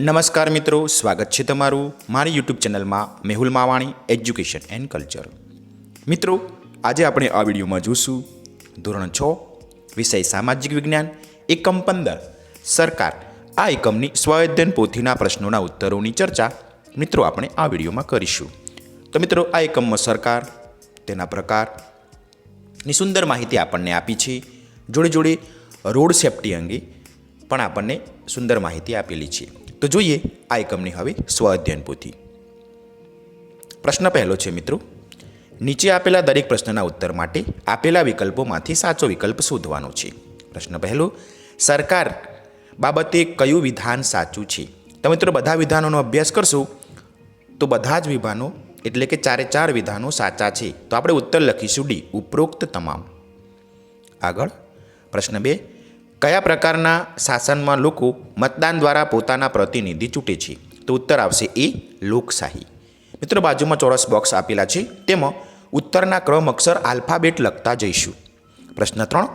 નમસ્કાર મિત્રો, સ્વાગત છે તમારું મારી યુટ્યુબ ચેનલમાં Mehul Mavani education and culture મિત્રો, આજે આપણે આ વિડીયોમાં જોઈશું ધોરણ છ, વિષય સામાજિક વિજ્ઞાન, એકમ પંદર. સરકાર આ એકમની સ્વઅધ્યયન પોથીના પ્રશ્નોના ઉત્તરોની ચર્ચા મિત્રો આપણે આ વિડીયોમાં કરીશું. તો મિત્રો, આ એકમમાં સરકાર, તેના પ્રકારની સુંદર માહિતી આપણને આપી છે. જોડે જોડે રોડ સેફટી અંગે પણ આપણને સુંદર માહિતી આપેલી છે. તો જોઈએ આ એકમની હવે સ્વ અધ્યયન પોથી. પ્રશ્ન પહેલો છે મિત્રો, નીચે આપેલા દરેક પ્રશ્નના ઉત્તર માટે આપેલા વિકલ્પોમાંથી સાચો વિકલ્પ શોધવાનો છે. પ્રશ્ન પહેલો, સરકાર બાબતે કયું વિધાન સાચું છે? તો મિત્રો, બધા વિધાનોનો અભ્યાસ કરશો, તો બધા જ વિધાનો એટલે કે ચારે ચાર વિધાનો સાચા છે. તો આપણે ઉત્તર લખીશું ડી, ઉપરોક્ત તમામ. આગળ, પ્રશ્ન બે કયા પ્રકારના શાસનમાં લોકો મતદાન દ્વારા પોતાના પ્રતિનિધિ ચૂંટે છે? તો ઉત્તર આવશે એ લોકશાહી. મિત્રો, બાજુમાં ચોરસ બોક્સ આપેલા છે. તેમાં ઉત્તરના ક્રમ અક્ષર આલ્ફાબેટ લખતા જઈશું. પ્રશ્ન ત્રણ.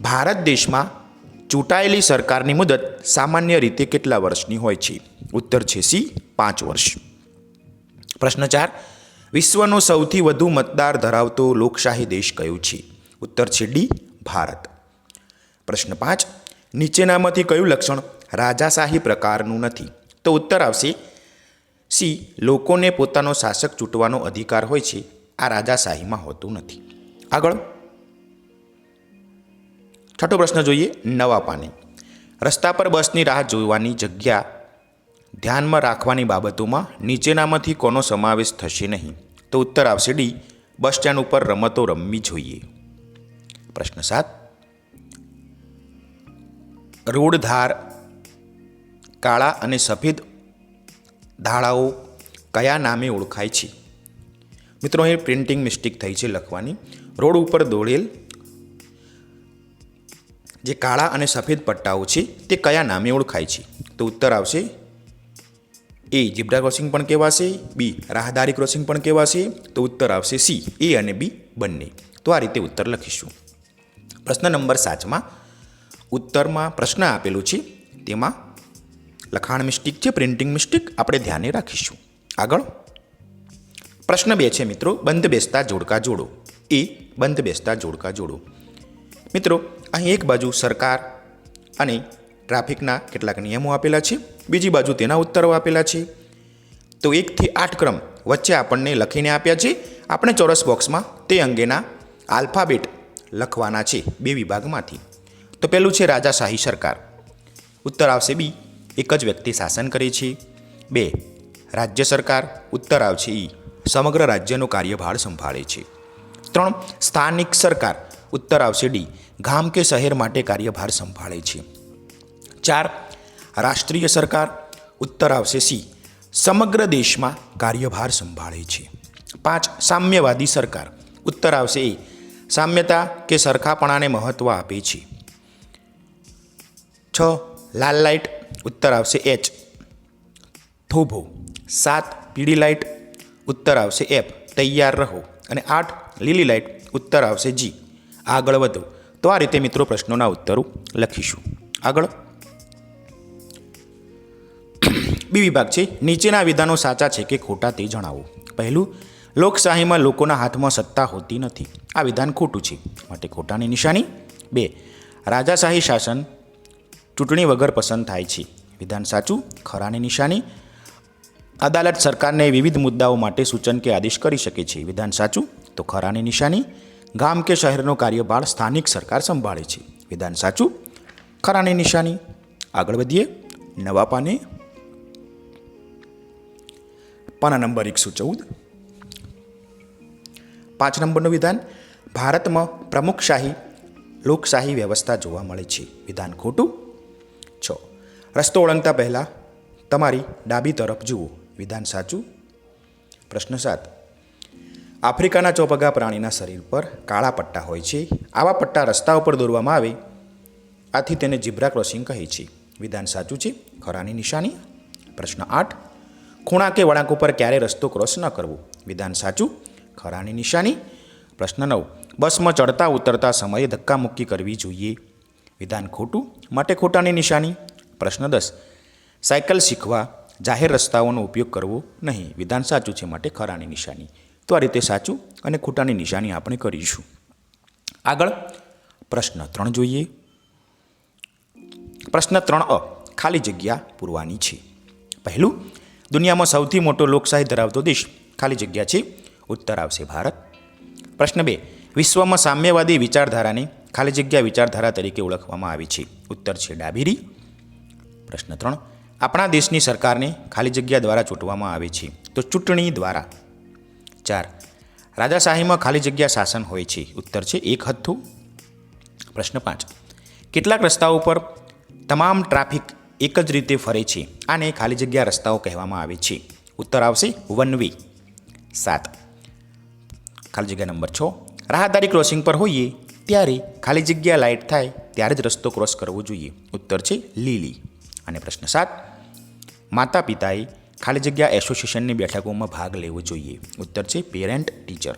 ભારત દેશમાં ચૂંટાયેલી સરકારની મુદત સામાન્ય રીતે કેટલા વર્ષની હોય છે? ઉત્તર છે સી, પાંચ વર્ષ. પ્રશ્ન ચાર. વિશ્વનો સૌથી વધુ મતદાર ધરાવતો લોકશાહી દેશ કયો છે? ઉત્તર છે ડી, ભારત. પ્રશ્ન પાંચ. નીચેનામાંથી કયું લક્ષણ રાજાશાહી પ્રકારનું નથી? તો ઉત્તર આવશે સી, લોકોને પોતાનો શાસક ચૂંટવાનો અધિકાર હોય છે. આ રાજાશાહીમાં હોતું નથી. આગળ. છઠ્ઠો પ્રશ્ન જોઈએ નવા પાને રસ્તા પર બસની રાહ જોવાની જગ્યા ધ્યાનમાં રાખવાની બાબતોમાં નીચેનામાંથી કોનો સમાવેશ થશે નહીં? તો ઉત્તર આવશે ડી, બસ સ્ટેન્ડ ઉપર રમતો રમવી જોઈએ. પ્રશ્ન સાત. રોડ ધાર કાળા અને સફેદ ધાળાઓ કયા નામે ઓળખાય છે? મિત્રો, અહીં પ્રિન્ટિંગ મિસ્ટેક થઈ છે લખવાની. રોડ ઉપર દોડેલ જે કાળા અને સફેદ પટ્ટાઓ છે, તે કયા નામે ઓળખાય છે? તો ઉત્તર આવશે એ જીબ્રા ક્રોસિંગ પણ કહેવાશે, બી, રાહદારી ક્રોસિંગ પણ કહેવાશે, તો ઉત્તર આવશે સી, એ અને બી બંને. તો આ રીતે ઉત્તર લખીશું. પ્રશ્ન નંબર સાતમાં ઉત્તરમાં પ્રશ્ન આપેલું છે. તેમાં લખાણ મિસ્ટેક છે, પ્રિન્ટિંગ મિસ્ટેક, આપણે ધ્યાને રાખીશું. આગળ. પ્રશ્ન બે છે મિત્રો, બંધ બેસતા જોડકા જોડો. એ બંધ બેસતા જોડકા જોડો. મિત્રો, અહીં એક બાજુ સરકાર અને ટ્રાફિકના કેટલાક નિયમો આપેલા છે. બીજી બાજુ તેના ઉત્તરો આપેલા છે. તો એકથી આઠ ક્રમ વચ્ચે આપણને લખીને આપ્યા છે. આપણે ચોરસ બોક્સમાં તે અંગેના આલ્ફાબેટ લખવાના છે બે વિભાગમાંથી. તો પહેલું છે રાજાશાહી સરકાર. ઉત્તર આવશે બી, એક જ વ્યક્તિ શાસન કરે છે. બે, રાજ્ય સરકાર, ઉત્તર આવશે ઈ, સમગ્ર રાજ્યનો કાર્યભાર સંભાળે છે. ત્રણ, સ્થાનિક સરકાર, ઉત્તર આવશે ડી, ગામ કે શહેર માટે કાર્યભાર સંભાળે છે. ચાર, રાષ્ટ્રીય સરકાર, ઉત્તર આવશે સી, સમગ્ર દેશમાં કાર્યભાર સંભાળે છે. પાંચ, સામ્યવાદી સરકાર, ઉત્તર આવશે એ, સામ્યતા કે સરખાપણાને મહત્ત્વ આપે છે. છ, લાલ લાઇટ, ઉત્તર આવશે એચ. થોભો. સાત, પીળી લાઇટ, ઉત્તર આવશે એફ. તૈયાર રહો. અને આઠ, લીલી લાઇટ, ઉત્તર આવશે જી. આગળ વધો. તો આ રીતે મિત્રો પ્રશ્નોના ઉત્તરો લખીશું. આગળ. બી વિભાગ છે, નીચેના વિધાનો સાચા છે કે ખોટા તે જણાવો. પહેલું, લોકશાહીમાં લોકોના હાથમાં સત્તા હોતી નથી. આ વિધાન ખોટું છે. માટે ખોટાની નિશાની. બે, રાજાશાહી શાસન ચૂંટણી વગર પસંદ થાય છે. વિધાન સાચું, ખરાની નિશાની? અદાલત સરકારને વિવિધ મુદ્દાઓ માટે સૂચન કે આદેશ કરી શકે છે. વિધાન સાચું, તો ખરાની નિશાની? ગામ કે શહેરનો કાર્યભાર સ્થાનિક સરકાર સંભાળે છે. વિધાન સાચું, ખરાની નિશાની? આગળ વધીએ. નવા પાને. પાના નંબર એકસો ચૌદ. પાંચ નંબરનું વિધાન, ભારતમાં પ્રમુખશાહી લોકશાહી વ્યવસ્થા જોવા મળે છે. વિધાન ખોટું રસ્તો ઓળંગતા પહેલાં તમારી ડાબી તરફ જુઓ. વિધાન સાચું? પ્રશ્ન સાત. આફ્રિકાના ચોપગા પ્રાણીના શરીર પર કાળા પટ્ટા હોય છે. આવા પટ્ટા રસ્તા ઉપર દોરવામાં આવે. આથી તેને જીબ્રા ક્રોસિંગ કહે છે. વિધાન સાચું છે? ખરાની નિશાની? પ્રશ્ન આઠ. ખૂણા કે વળાંક ઉપર ક્યારે રસ્તો ક્રોસ ન કરવો. વિધાન સાચું? ખરાની નિશાની? પ્રશ્ન નવ. બસમાં ચડતા ઉતરતા સમયે ધક્કામુક્કી કરવી જોઈએ. વિધાન ખોટું? માટે ખોટાની નિશાની? પ્રશ્ન દસ. સાયકલ શીખવા જાહેર રસ્તાઓનો ઉપયોગ કરવો નહીં. વિધાન સાચું છે માટે ખરાની નિશાની. તો આ રીતે સાચું અને ખોટાની નિશાની આપણે કરીશું. આગળ પ્રશ્ન ત્રણ જોઈએ. પ્રશ્ન ત્રણ અ. ખાલી જગ્યા પૂરવાની છે. પહેલું, દુનિયામાં સૌથી મોટો લોકશાહી ધરાવતો દેશ ખાલી જગ્યા છે. ઉત્તર આવશે ભારત. પ્રશ્ન બે. વિશ્વમાં સામ્યવાદી વિચારધારાને ખાલી જગ્યા વિચારધારા તરીકે ઓળખવામાં આવે છે. ઉત્તર છે ડાબીરી. પ્રશ્ન ત્રણ. આપણા દેશની સરકારને ખાલી જગ્યા દ્વારા ચૂંટવામાં આવે છે, તો ચૂંટણી દ્વારા. ચાર. રાજાશાહીમાં ખાલી જગ્યા શાસન હોય છે, ઉત્તર છે એક હથ્થું. પ્રશ્ન પાંચ. કેટલાક રસ્તાઓ પર તમામ ટ્રાફિક એક જ રીતે ફરે છે, આને ખાલી જગ્યા રસ્તાઓ કહેવામાં આવે છે. ઉત્તર આવશે વન વે સાત. ખાલી જગ્યા નંબર છ. રાહદારી ક્રોસિંગ પર હોઈએ, ત્યારે ખાલી જગ્યા લાઇટ થાય, ત્યારે જ રસ્તો ક્રોસ કરવો જોઈએ. ઉત્તર છે લીલી. અને પ્રશ્ન સાત માતા પિતાએ ખાલી જગ્યા એસોસિએશનની બેઠકોમાં ભાગ લેવો જોઈએ. ઉત્તર છે, પેરેન્ટ, ટીચર.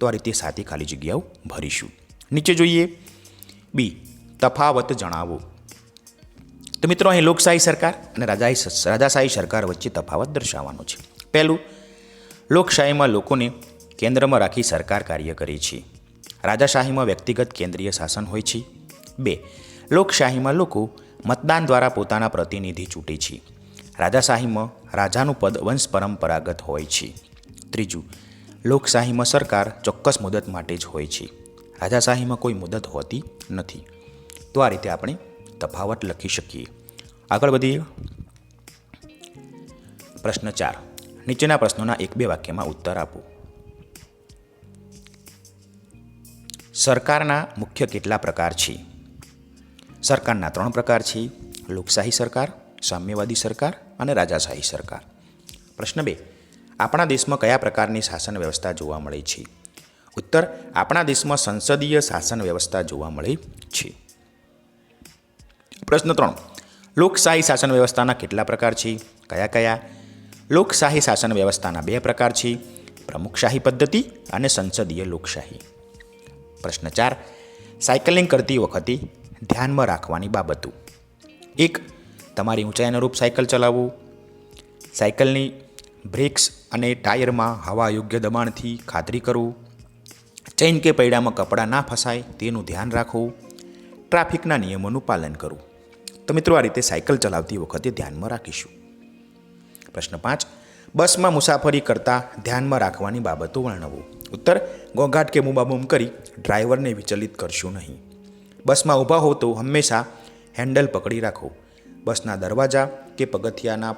તો આ રીતે સાથે ખાલી જગ્યાઓ ભરીશું. નીચે જોઈએ. બી, તફાવત જણાવો. તો મિત્રો, અહીં લોકશાહી સરકાર અને રાજાશાહી રાજાશાહી સરકાર વચ્ચે તફાવત દર્શાવવાનો છે. પહેલું, લોકશાહીમાં લોકોને કેન્દ્રમાં રાખી સરકાર કાર્ય કરે છે. રાજાશાહીમાં વ્યક્તિગત કેન્દ્રીય શાસન હોય છે. બે, લોકશાહીમાં લોકો મતદાન દ્વારા પોતાના પ્રતિનિધિ ચૂંટે છે. રાજાશાહીમાં રાજાનું પદ વંશ પરંપરાગત હોય છે. ત્રીજું લોકશાહીમાં સરકાર ચોક્કસ મુદત માટે જ હોય છે. રાજાશાહીમાં કોઈ મુદત હોતી નથી. તો આ રીતે આપણે તફાવત લખી શકીએ. આગળ વધીએ. પ્રશ્ન ચાર, નીચેના પ્રશ્નોના એક બે વાક્યમાં ઉત્તર આપો. સરકારના મુખ્ય કેટલા પ્રકાર છે? સરકારના ત્રણ પ્રકાર છે. લોકશાહી સરકાર, સામ્યવાદી સરકાર અને રાજાશાહી સરકાર. પ્રશ્ન બે, આપણા દેશમાં કયા પ્રકારની શાસન વ્યવસ્થા જોવા મળે છે? ઉત્તર, આપણા દેશમાં સંસદીય શાસન વ્યવસ્થા જોવા મળે છે. પ્રશ્ન ત્રણ, લોકશાહી શાસન વ્યવસ્થાના કેટલા પ્રકાર છે? કયા કયા? લોકશાહી શાસન વ્યવસ્થાના બે પ્રકાર છે, પ્રમુખશાહી પદ્ધતિ અને સંસદીય લોકશાહી. પ્રશ્ન ચાર, સાયકલિંગ કરતી વખતે ધ્યાનમાં રાખવાની બાબતો. એક, તમારી ઊંચાઈ અનુરૂપ સાયકલ ચલાવવું. સાયકલની બ્રેક્સ અને ટાયરમાં હવા યોગ્ય દબાણથી ખાતરી કરવું. ચેઇન કે પૈડામાં કપડાં ના ફસાય તેનું ધ્યાન રાખવું. ટ્રાફિકના નિયમોનું પાલન કરવું. તો મિત્રો, આ રીતે સાયકલ ચલાવતી વખતે ધ્યાનમાં રાખીશું. પ્રશ્ન પાંચ, બસમાં મુસાફરી કરતાં ધ્યાનમાં રાખવાની બાબતો વર્ણવો. ઉત્તર ઘોંઘાટ કે મુબામુમ કરી ડ્રાઈવરને વિચલિત કરશું નહીં. બસમાં ઊભા હો તો હંમેશા હેન્ડલ પકડી રાખો. બસના દરવાજા કે પગથિયાના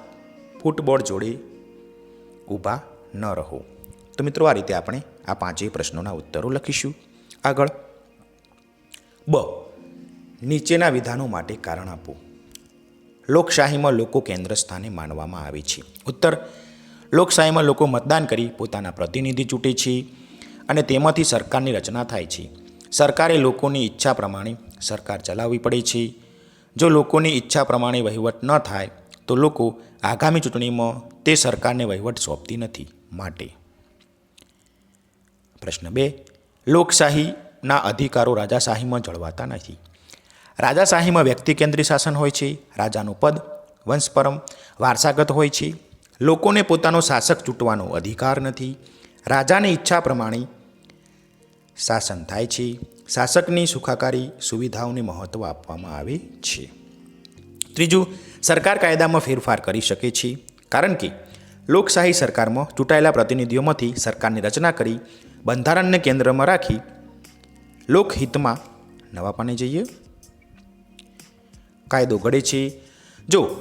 ફૂટબોર્ડ જોડે ઊભા ન રહો. તો મિત્રો, આ રીતે આપણે આ પાંચેય પ્રશ્નોના ઉત્તરો લખીશું. આગળ. બ. નીચેના વિધાનો માટે કારણ આપો. લોકશાહીમાં લોકો કેન્દ્ર સ્થાને માનવામાં આવે છે. ઉત્તર. લોકશાહીમાં લોકો મતદાન કરી પોતાના પ્રતિનિધિ ચૂંટે છે અને તેમાંથી સરકારની રચના થાય છે. સરકારે લોકોની ઈચ્છા પ્રમાણે સરકાર ચલાવવી પડે છે. જો લોકોની ઈચ્છા પ્રમાણે વહીવટ ન થાય, તો લોકો આગામી ચૂંટણીમાં તે સરકારને વહીવટ સોંપતી નથી માટે. પ્રશ્ન બે, લોકશાહીના અધિકારો રાજાશાહીમાં જળવાતા નથી. રાજાશાહીમાં વ્યક્તિ કેન્દ્રી શાસન હોય છે, રાજાનું પદ, વંશપરમ વારસાગત હોય છે. લોકોને પોતાનો શાસક ચૂંટવાનો અધિકાર નથી. રાજાની ઈચ્છા પ્રમાણે શાસન થાય છે. શાસકની સુખાકારી સુવિધાઓને મહત્ત્વ આપવામાં આવે છે. ત્રીજું, સરકાર કાયદામાં ફેરફાર કરી શકે છે. કારણ કે લોકશાહી સરકારમાં ચૂંટાયેલા પ્રતિનિધિઓમાંથી સરકારની રચના કરી બંધારણને કેન્દ્રમાં રાખી લોકહિતમાં નવા પાને જઈએ. કાયદો ઘડે છે. જો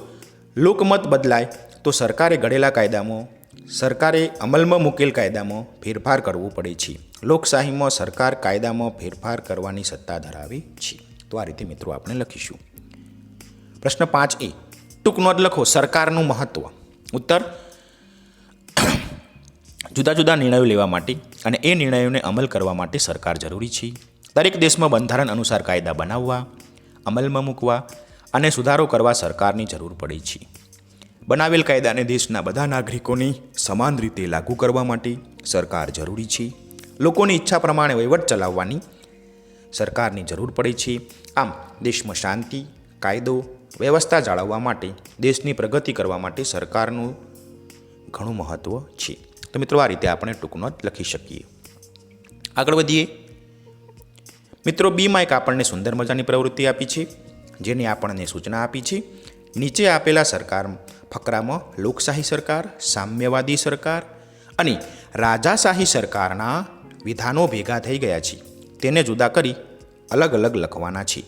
લોકમત બદલાય તો સરકારે ઘડેલા કાયદામાં સરકારે અમલમાં મૂકેલ કાયદામાં ફેરફાર કરવો પડે છે. લોકશાહીમાં સરકાર કાયદામાં ફેરફાર કરવાની સત્તા ધરાવે છે. તો આ રીતે મિત્રો આપણે લખીશું. પ્રશ્ન પાંચ એ. ટૂંક નોંધ લખો, સરકારનું મહત્ત્વ ઉત્તર. જુદા જુદા નિર્ણયો લેવા માટે અને એ નિર્ણયોને અમલ કરવા માટે સરકાર જરૂરી છે. દરેક દેશમાં બંધારણ અનુસાર કાયદા બનાવવા, અમલમાં મૂકવા અને સુધારો કરવા સરકારની જરૂર પડે છે. બનાવેલ કાયદાને દેશના બધા નાગરિકોની સમાન રીતે લાગુ કરવા માટે સરકાર જરૂરી છે. લોકોની ઈચ્છા પ્રમાણે વહીવટ ચલાવવાની સરકારની જરૂર પડે છે. આમ, દેશમાં શાંતિ, કાયદો, વ્યવસ્થા જાળવવા માટે, દેશની પ્રગતિ કરવા માટે સરકારનું ઘણું મહત્ત્વ છે. તો મિત્રો, આ રીતે આપણે ટૂંકનો જ લખી શકીએ. આગળ વધીએ. મિત્રો, બીમાં એક આપણને સુંદર મજાની પ્રવૃત્તિ આપી છે, જેની આપણને સૂચના આપી છે. નીચે આપેલા સરકાર ફકરામાં લોકશાહી સરકાર, સામ્યવાદી સરકાર અને રાજાશાહી સરકારના વિધાનો ભેગા થઈ ગયા છે. તેને જુદા કરી અલગ અલગ લખવાના છે.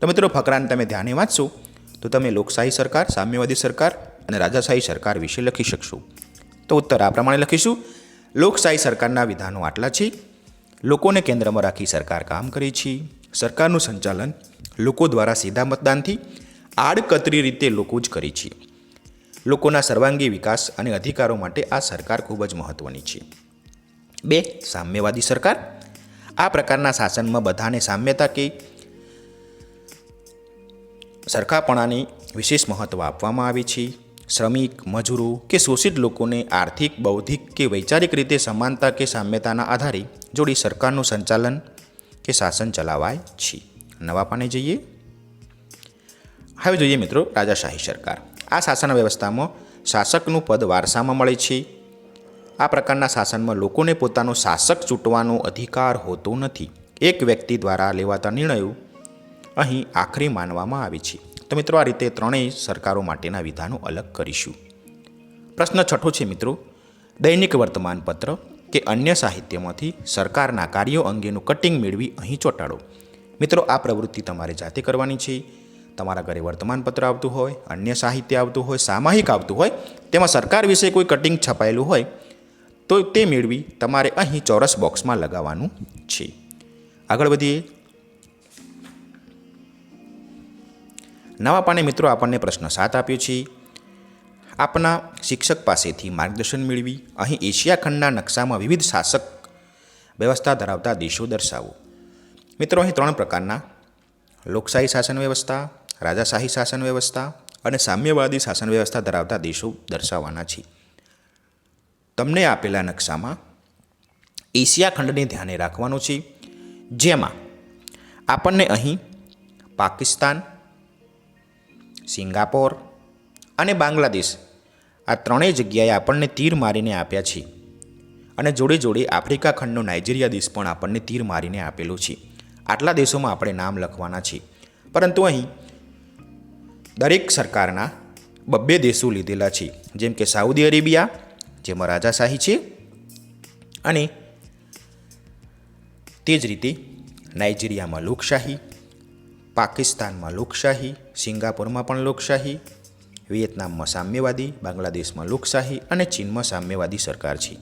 તો મિત્રો, ફકરાને તમે ધ્યાને વાંચશો તો તમે લોકશાહી સરકાર, સામ્યવાદી સરકાર અને રાજાશાહી સરકાર વિશે લખી શકશો. તો ઉત્તર આ પ્રમાણે લખીશું. લોકશાહી સરકારના વિધાનો આટલા છે. લોકોને કેન્દ્રમાં રાખી સરકાર કામ કરે છે. સરકારનું સંચાલન લોકો દ્વારા સીધા મતદાનથી આડકતરી રીતે લોકો જ કરે છે. લોકોના સર્વાંગી વિકાસ અને અધિકારો માટે આ સરકાર ખૂબ જ મહત્ત્વની છે. બે, સામ્યવાદી સરકાર. આ પ્રકારના શાસનમાં બધાને સામ્યતા કે સરખાપણાને વિશેષ મહત્ત્વ આપવામાં આવે છે. શ્રમિક, મજૂરો કે શોષિત લોકોને આર્થિક, બૌદ્ધિક કે વૈચારિક રીતે સમાનતા કે સામ્યતાના આધારે જોડી સરકારનું સંચાલન કે શાસન ચલાવાય છે. નવા પાને જઈએ. હવે જોઈએ મિત્રો રાજાશાહી સરકાર. આ શાસન વ્યવસ્થામાં શાસકનું પદ વારસામાં મળે છે. આ પ્રકારના શાસનમાં લોકોને પોતાનો શાસક ચૂંટવાનો અધિકાર હોતો નથી. એક વ્યક્તિ દ્વારા લેવાતા નિર્ણયો અહીં આખરી માનવામાં આવે છે. તો મિત્રો, આ રીતે ત્રણેય સરકારો માટેના વિધાનો અલગ કરીશું. પ્રશ્ન છઠ્ઠો છે મિત્રો, દૈનિક વર્તમાનપત્ર કે અન્ય સાહિત્યમાંથી સરકારના કાર્યો અંગેનું કટિંગ મેળવી અહીં ચોંટાડો. મિત્રો, આ પ્રવૃત્તિ તમારે જાતે કરવાની છે. તમારા ઘરે વર્તમાનપત્ર આવતું હોય, અન્ય સાહિત્ય આવતું હોય સામાયિક આવતું હોય, તેમાં સરકાર વિશે કોઈ કટિંગ છપાયેલું હોય, તો તે મેળવી તમારે અહીં ચોરસ બોક્સમાં લગાવવાનું છે. આગળ વધીએ. નવા પાને મિત્રો આપણને પ્રશ્ન સાત આપ્યો છે. આપના શિક્ષક પાસેથી માર્ગદર્શન મેળવી, અહીં એશિયા ખંડના નકશામાં વિવિધ શાસક વ્યવસ્થા ધરાવતા દેશો દર્શાવો. મિત્રો, અહીં ત્રણ પ્રકારના લોકશાહી શાસન વ્યવસ્થા રાજાશાહી શાસન વ્યવસ્થા અને સામ્યવાદી શાસન વ્યવસ્થા ધરાવતા દેશો દર્શાવવાના છે. તમને આપેલા નકશામાં એશિયા ખંડને ધ્યાને રાખવાનું છે, જેમાં આપણને અહીં પાકિસ્તાન, સિંગાપોર અને બાંગ્લાદેશ આ ત્રણેય જગ્યાએ આપણને તીર મારીને આપ્યા છે. અને જોડે જોડે આફ્રિકા ખંડનો નાઇજીરિયા દેશ પણ આપણને તીર મારીને આપેલો છે. આટલા દેશોમાં આપણે નામ લખવાના છે. પરંતુ અહીં દરેક સરકારના બબ્બે દેશો લીધેલા છે. જેમ કે સાઉદી અરેબિયા, જેમાં રાજાશાહી છે, અને તે જ રીતે નાઇજીરિયામાં લોકશાહી, પાકિસ્તાનમાં લોકશાહી, સિંગાપુરમાં પણ લોકશાહી, વિયેતનામમાં સામ્યવાદી, બાંગ્લાદેશમાં લોકશાહી અને ચીનમાં સામ્યવાદી સરકાર છે.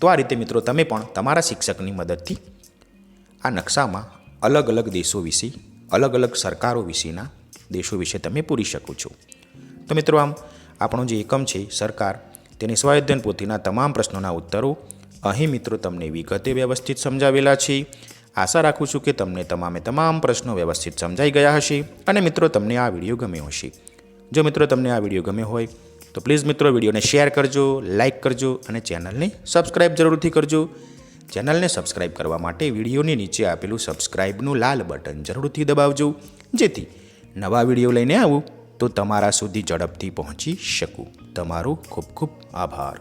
તો આ રીતે મિત્રો તમે પણ તમારા શિક્ષકની મદદથી આ નકશામાં અલગ અલગ દેશો વિશે, અલગ અલગ સરકારો વિશેના દેશો વિશે તમે પૂરી શકો છો. તો મિત્રો આમ, આપણો જે એકમ છે, સરકાર, તેની સ્વાયધ્યન પોથીના તમામ પ્રશ્નોના ઉત્તરો અહીં મિત્રો તમને વિગતે વ્યવસ્થિત સમજાવેલા છે. આશા રાખું છું કે તમને તમામે તમામ પ્રશ્નો વ્યવસ્થિત સમજાઈ ગયા હશે અને મિત્રો તમને આ વીડિયો ગમ્યો હશે. જો મિત્રો તમને આ વીડિયો ગમ્યો હોય, તો પ્લીઝ મિત્રો વિડીયોને શેર કરજો લાઇક કરજો અને ચેનલને સબસ્ક્રાઈબ જરૂરથી કરજો. ચેનલને સબસ્ક્રાઇબ કરવા માટે વિડીયોની નીચે આપેલું સબસ્ક્રાઈબનું લાલ બટન જરૂરથી દબાવજો. જેથી નવા વીડિયો લઈને આવું તો તમારા સુધી ઝડપથી પહોંચી શકું. તમારો ખૂબ ખૂબ આભાર.